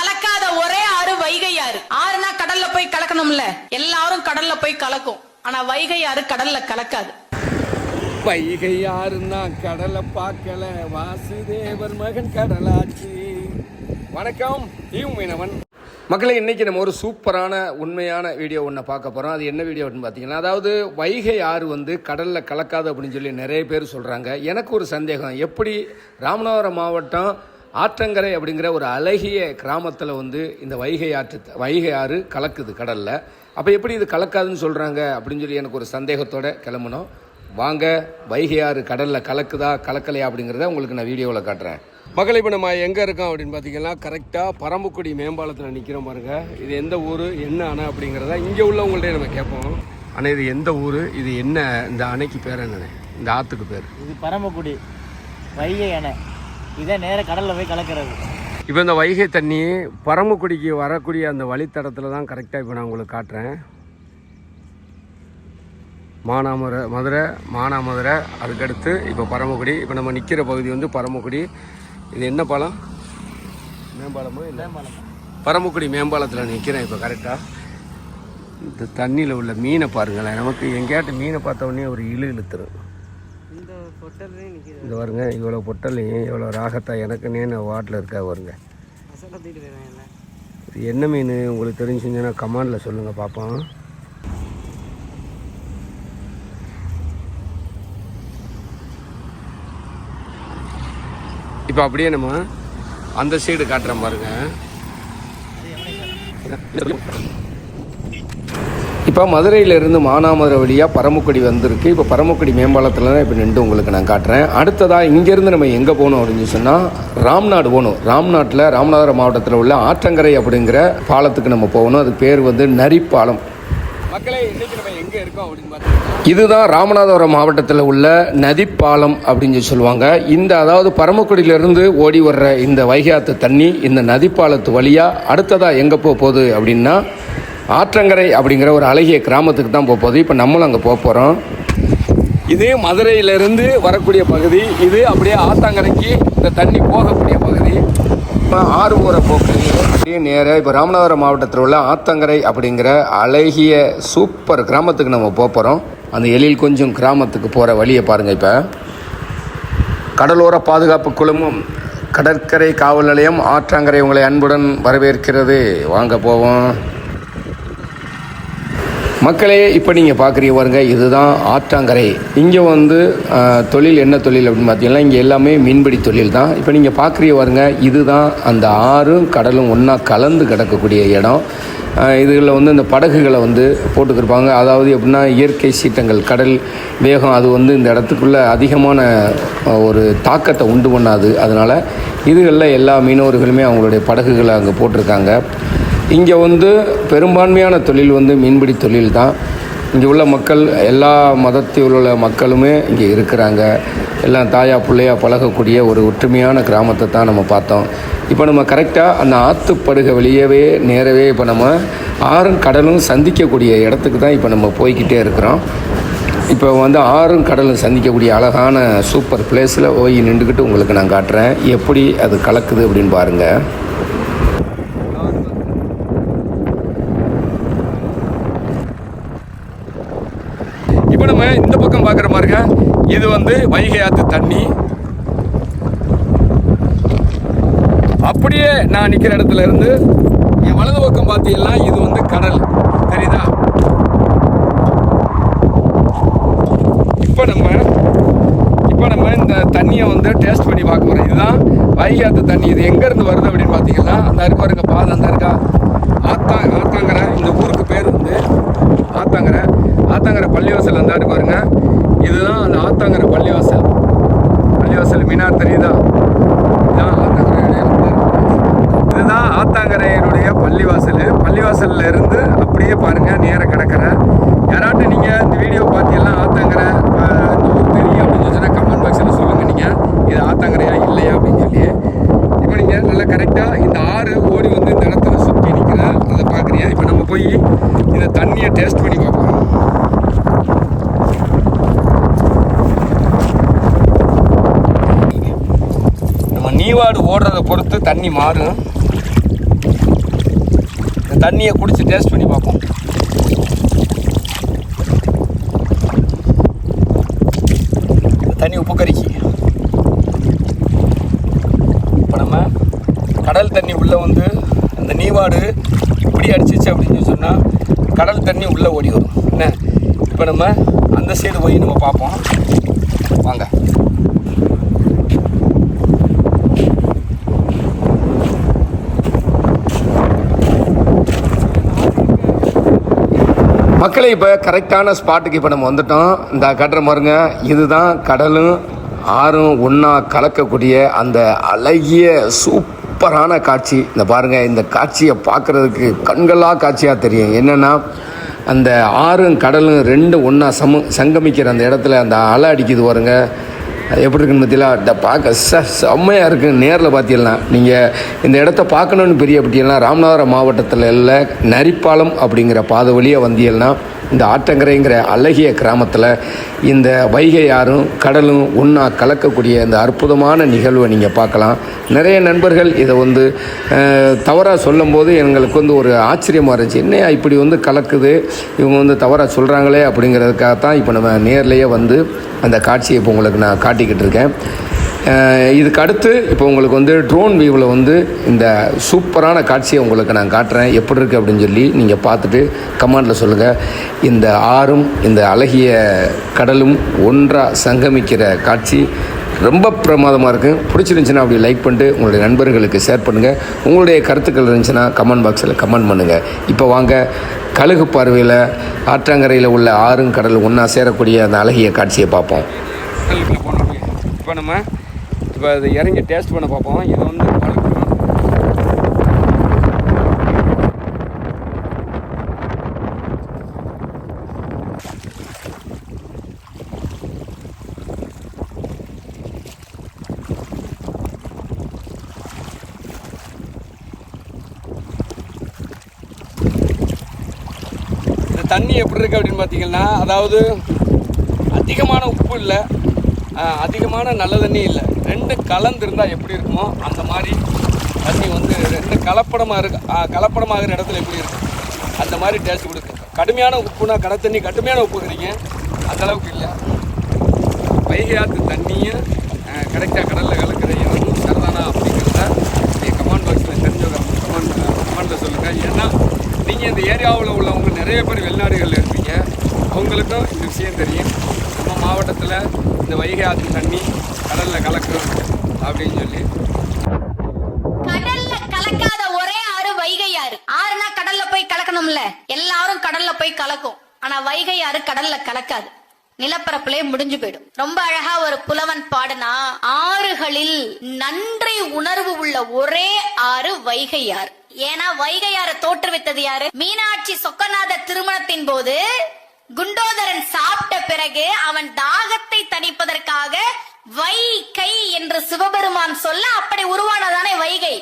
கலக்காத ஒரே ஆறு வைகை ஆறு. ஆறுனா கடல்ல போய் கலக்கணும்ல. எல்லாரும் கடல்ல போய் கலக்கும். ஆனா வைகை ஆறு கடல்ல கலக்காது. வைகை யாருன்னா கடலை பார்க்கல. வாசுதேவர் மகன் கடலாச்சு வணக்கம் ஈவ் மீனவன். மக்களை இன்னைக்கு நம்ம ஒரு சூப்பரான உண்மையான வீடியோ ஒன்று பார்க்க போகிறோம் அது என்ன வீடியோ அப்படின்னு பார்த்தீங்கன்னா அதாவது வைகை ஆறு வந்து கடலில் கலக்காது அப்படின்னு சொல்லி நிறைய பேர் சொல்கிறாங்க எனக்கு ஒரு சந்தேகம். எப்படி ராமநாதபுரம் மாவட்டம் ஆற்றங்கரை அப்படிங்கிற ஒரு அழகிய கிராமத்தில் வந்து இந்த வைகை ஆற்று வைகை ஆறு கலக்குது கடலில். அப்போ எப்படி இது கலக்காதுன்னு சொல்கிறாங்க அப்படின்னு சொல்லி எனக்கு ஒரு சந்தேகத்தோட கிளம்பணும். வாங்க வைகை ஆறு கடலில் கலக்குதா கலக்கலையா அப்படிங்கிறத உங்களுக்கு நான் வீடியோவில் காட்டுறேன். மக்களை இப்போ நம்ம எங்கே இருக்கோம் அப்படின்னு பார்த்தீங்கன்னா கரெக்டாக பரம்புக்குடி மேம்பாலத்தில் நிற்கிறோம் பாருங்க. இது எந்த ஊர் என்ன அணை அப்படிங்கிறத இங்கே உள்ளவங்கள்ட்டே நம்ம கேட்போம். ஆனால் இது எந்த ஊர் இது என்ன இந்த அணைக்கு பேர் என்ன இந்த ஆற்றுக்கு பேர். இது பரமக்குடி வைகை அணை. இதை நேர கடல்ல போய் கலக்கிறது. இப்போ இந்த வைகை தண்ணி பரமக்குடிக்கு வரக்கூடிய அந்த வழித்தடத்தில் தான் கரெக்டாக இப்போ நான் உங்களுக்கு காட்டுறேன். மானாமரை மதுரை மானாமதுரை அதுக்கடுத்து இப்போ பரமக்குடி. இப்போ நம்ம நிற்கிற பகுதி வந்து பரமக்குடி. இது என்ன பாலம்? மேம்பாலமா இல்லை? பரமக்குடி மேம்பாலத்தில் நிற்கிறேன் இப்போ கரெக்டாக இந்த தண்ணியில் உள்ள மீனை பாருங்களேன். நமக்கு எங்கேயாட்டு மீனை பார்த்த உடனே ஒரு இழு இழுத்துரும். இந்த பொட்டல்லையும் பாருங்க இவ்வளோ பொட்டலையும் இவ்வளோ ராகத்தா எனக்குன்னே நான் வாட்டில் இருக்கா வருங்க என்ன? இது என்ன மீன்? உங்களுக்கு தெரிஞ்சுங்கன்னா கமாண்டில் சொல்லுங்கள் பார்ப்போம் இப்போ அப்படியே நம்ம அந்த சைடு காட்டுறோம் பாருங்க. இப்போ மதுரையிலிருந்து மானாமதுரை வழியாக பரமக்குடி வந்திருக்கு. இப்போ பரமக்குடி மேம்பாலத்தில் தான் இப்போ நின்று உங்களுக்கு நான் காட்டுறேன். அடுத்ததாக இங்கேருந்து நம்ம எங்கே போகணும் அப்படின்னு சொன்னால் ராம்நாடு போகணும். ராம்நாட்டில் ராமநாதபுரம் மாவட்டத்தில் உள்ள ஆற்றங்கரை அப்படிங்கிற பாலத்துக்கு நம்ம போகணும். அதுக்கு பேர் வந்து நரிப்பாலம். மக்களே நம்ம எங்கே இருக்கோம் அப்படின்னு பார்த்தீங்கன்னா இதுதான் ராமநாதபுரம் மாவட்டத்தில் உள்ள நதிப்பாலம் அப்படின்னு சொல்லி சொல்லுவாங்க. இந்த அதாவது பரமக்குடியிலிருந்து ஓடி வர்ற இந்த வைகாத்து தண்ணி இந்த நதிப்பாலத்து வழியாக அடுத்ததாக எங்கே போக போகுது அப்படின்னா ஆற்றங்கரை அப்படிங்கிற ஒரு அழகிய கிராமத்துக்கு தான் போக போகுது. இப்போ நம்மளும் அங்கே போக போகிறோம் இது மதுரையிலிருந்து வரக்கூடிய பகுதி இது அப்படியே ஆத்தாங்கரைக்கு இந்த தண்ணி போகக்கூடிய பகுதி. இப்போ ஆறு போகிற போக்கு. அப்படியே நேராக இப்போ ராமநாதபுரம் மாவட்டத்தில் உள்ள ஆத்தங்கரை அப்படிங்கிற அழகிய சூப்பர் கிராமத்துக்கு நம்ம போக போகிறோம் அந்த எழில் கொஞ்சம் கிராமத்துக்கு போகிற வழியை பாருங்கள் இப்போ. கடலோர பாதுகாப்பு குழுமம் கடற்கரை காவல் நிலையம் ஆற்றங்கரை உங்களை அன்புடன் வரவேற்கிறது. வாங்க போவோம். மக்களே இப்போ நீங்கள் பார்க்குறீங்க பாருங்க இதுதான் ஆற்றாங்கரை. இங்கே வந்து தொழில் என்ன தொழில் அப்படின்னு பார்த்தீங்கன்னா இங்கே எல்லாமே மீன்பிடி தொழில் தான். இப்போ நீங்கள் பார்க்குறீங்க பாருங்க இதுதான் அந்த ஆறும் கடலும் ஒன்றா கலந்து கிடக்கக்கூடிய இடம். இதுகளில் வந்து இந்த படகுகளை வந்து போட்டுக்கிருப்பாங்க. அதாவது எப்படின்னா இயற்கை சீற்றங்கள் கடல் வேகம் அது வந்து இந்த இடத்துக்குள்ளே அதிகமான ஒரு தாக்கத்தை உண்டு பண்ணாது. அதனால் இதுகளில் எல்லா மீனவர்களுமே அவங்களுடைய படகுகளை அங்கே போட்டிருக்காங்க. இங்கே வந்து பெரும்பான்மையான தொழில் வந்து மீன்பிடி தொழில் தான் இங்கே உள்ள மக்கள் எல்லா மதத்தில் உள்ள மக்களுமே இங்கே இருக்கிறாங்க. எல்லாம் தாயா பிள்ளையா பழகக்கூடிய ஒரு ஒற்றுமையான கிராமத்தை தான் நம்ம பார்த்தோம். இப்போ நம்ம கரெக்டாக அந்த ஆற்றுப்படுகை வெளியவே நேரவே இப்போ நம்ம ஆறும் கடலும் சந்திக்கக்கூடிய இடத்துக்கு தான் இப்போ நம்ம போய்கிட்டே இருக்கிறோம். இப்போ வந்து ஆறும் கடலும் சந்திக்கக்கூடிய அழகான சூப்பர் பிளேஸில் போய் நின்றுக்கிட்டு உங்களுக்கு நான் காட்டுறேன். எப்படி அது கலக்குது அப்படின்னு பாருங்கள் இப்போ நம்ம இந்த பக்கம் பார்க்குற பாருங்க இது வந்து வைகை ஆற்று தண்ணி. அப்படியே நான் நிற்கிற இடத்துல இருந்து என் வலது பக்கம் பார்த்தீங்கன்னா இது வந்து கடல். தெரியுதா? இப்போ நம்ம இப்போ நம்ம இந்த தண்ணியை வந்து டேஸ்ட் பண்ணி பார்க்க போகிறோம் இதுதான் வைகை ஆற்று தண்ணி. இது எங்கேருந்து வருது அப்படின்னு பார்த்தீங்கன்னா அந்த இருக்கு பாருங்க பாதை அந்த இருக்கா? ஆத்தா ஆத்தாங்கிற இந்த ஊருக்கு பேர் வந்து ஆத்தாங்கரை ஆத்தாங்கரை பள்ளிவாசல் அந்த இருக்கு பாருங்க. இதுதான் அந்த ஆத்தாங்கரை பள்ளிவாசல். பள்ளிவாசல் மீனார் தெரியுதா இதுதான் ஆத்தாங்கரையுடைய இதுதான் ஆத்தாங்கரையினுடைய பள்ளிவாசல் பள்ளிவாசல்ல இருந்து அப்படியே பாருங்க நேர கடற்கரை யாராட்டும் நீங்க இந்த வீடியோ பார்த்தீங்கன்னா ஆத்தாங்கரை அஹ், இந்த ஊர் தெரியும் அப்படின்னு சொன்னா கமெண்ட் பாக்ஸில் சொல்லுங்க நீங்க இது ஆத்தாங்கரையா இல்லையா அப்படின்னு சொல்லி இப்போ நீங்க நல்லா கரெக்டா இந்த ஆறு ஓடி வந்து இந்த இடத்துல சுற்றி நிற்கிற அதை பார்க்குறீங்க இப்போ நம்ம போய் இந்த தண்ணியை டேஸ்ட் பண்ணி பார்ப்போம் நம்ம ஓடுறதை பொறுத்து தண்ணி மாறும். இந்த தண்ணியை குடித்து டேஸ்ட் பண்ணி பார்ப்போம். தண்ணி உப்பு கறிக்கு இப்போ நம்ம கடல் தண்ணி உள்ளே வந்து அந்த நீவாடு இப்படி அடிச்சிச்சு அப்படின்னு சொன்னால் கடல் தண்ணி உள்ளே ஓடி வரும். என்ன? இப்போ நம்ம அந்த சைடு போய் நம்ம பார்ப்போம் வாங்க மக்களை இப்போ கரெக்டான ஸ்பாட்டுக்கு இப்போ நம்ம வந்துட்டோம். இந்த கட்டுற பாருங்க இதுதான் கடலும் ஆறும் ஒன்றா கலக்கக்கூடிய அந்த அழகிய சூப்பரான காட்சி. இந்த பாருங்க இந்த காட்சியை பார்க்குறதுக்கு கண்களாக காட்சியாக தெரியும். என்னென்னா அந்த ஆறும் கடலும் ரெண்டும் ஒன்றா சம சங்கமிக்கிற அந்த இடத்துல அந்த அலை அடிக்குது பாருங்கள் எப்படி இருக்குன்னு பார்த்தீங்களா? ட பார்க்க ச செம்மையாக இருக்குது நேரில் பார்த்தீங்கன்னா நீங்கள் இந்த இடத்த பார்க்கணுன்னு பெரிய அப்படின்னா ராமநாதபுரம் மாவட்டத்தில் உள்ள நரிப்பாலம் அப்படிங்கிற பாதை வழியாக வந்தீங்கன்னா இந்த ஆட்டங்கரைங்கிற அழகிய கிராமத்தில் இந்த வைகை ஆறும் கடலும் ஒன்றா கலக்கக்கூடிய இந்த அற்புதமான நிகழ்வை நீங்கள் பார்க்கலாம். நிறைய நண்பர்கள் இதை வந்து தவறாக சொல்லும்போது எங்களுக்கு வந்து ஒரு ஆச்சரியமாக இருந்துச்சு. என்னையா இப்படி வந்து கலக்குது? இவங்க வந்து தவறாக சொல்கிறாங்களே அப்படிங்கிறதுக்காக தான் இப்போ நம்ம நேர்லேயே வந்து அந்த காட்சியை இப்போ உங்களுக்கு நான் காட்டிக்கிட்டு இருக்கேன். இதுக்கு அடுத்து இப்போ உங்களுக்கு வந்து ட்ரோன் வியூவில் வந்து இந்த சூப்பரான காட்சியை உங்களுக்கு நான் காட்டுறேன். எப்படி இருக்குது அப்படின்னு சொல்லி நீங்கள் பார்த்துட்டு கமாண்டில் சொல்லுங்கள் இந்த ஆறும் இந்த அழகிய கடலும் ஒன்றாக சங்கமிக்கிற காட்சி ரொம்ப பிரமாதமாக இருக்கும் பிடிச்சிருந்துச்சுன்னா அப்படி லைக் பண்ணிட்டு உங்களுடைய நண்பர்களுக்கு ஷேர் பண்ணுங்கள் உங்களுடைய கருத்துக்கள் இருந்துச்சுன்னா கமெண்ட் பாக்ஸில் கமெண்ட் பண்ணுங்கள் இப்போ வாங்க கழுகு பார்வையில் ஆற்றங்கரையில் உள்ள ஆறும் கடலும் ஒன்றா சேரக்கூடிய அந்த அழகிய காட்சியை பார்ப்போம். போனோம். இப்போ நம்ம இப்போ அதை இறங்கி டேஸ்ட் பண்ண பார்ப்போம். இது வந்து இந்த தண்ணி எப்படி இருக்குது அப்படின்னு பார்த்தீங்கன்னா அதாவது அதிகமான உப்பு இல்லை. அதிகமான நல்ல தண்ணி இல்லை. ரெண்டு கலந்துருந்தா எப்படி இருக்குமோ அந்த மாதிரி தண்ணி வந்து ரெண்டு கலப்படமாக இருக்கு கலப்படமாக கலப்படமாகிற இடத்துல எப்படி இருக்கும் அந்த மாதிரி டேஸ்ட் கொடுக்கு. கடுமையான உப்புனா கடை தண்ணி கடுமையான உப்பு இருக்கிறீங்க அந்தளவுக்கு இல்லை. வைகை ஆற்று தண்ணியை கரெக்டாக கடலில் கலக்கிற இடமும் சரிதானா அப்படிங்கிறத நீங்கள் கமெண்ட் பாக்ஸில் தெரிஞ்சவங்க கமெண்ட் கமெண்ட்டில் சொல்லுங்கள் ஏன்னா நீங்கள் இந்த ஏரியாவில் உள்ளவங்க நிறைய பேர் வெளிநாடுகளில் இருப்பீங்க. அவங்களுக்கும் இந்த விஷயம் தெரியும். நம்ம மாவட்டத்தில் இந்த வைகை ஆற்று தண்ணி கடலில் கலக்கும் அப்படின்னு சொல்லி. கடல்ல கலக்காத ஒரே ஆறு வைகை ஆறு. ஆறுனா கடல்ல போய் கலக்கணும்ல. எல்லாரும் கடல்ல போய் கலக்கும். ஆனா வைகை ஆறு கடல்ல கலக்காது. நிலப்பரப்புலயே முடிஞ்சு போயிடும். ரொம்ப அழகா ஒரு புலவன் பாடுனா ஆறுகளில் நன்றி உணர்வு உள்ள ஒரே ஆறு வைகை ஆறு. ஏன்னா வைகை ஆறு தோற்றுவித்தது யாரு? மீனாட்சி சொக்கநாத திருமணத்தின் போது குண்டோதரன் சாப்பிட்ட பிறகு அவன் தாகத்தை தணிப்பதற்காக வை கை என்று சிவபெருமான் சொல்ல அப்படி உருவானதானே வைகை.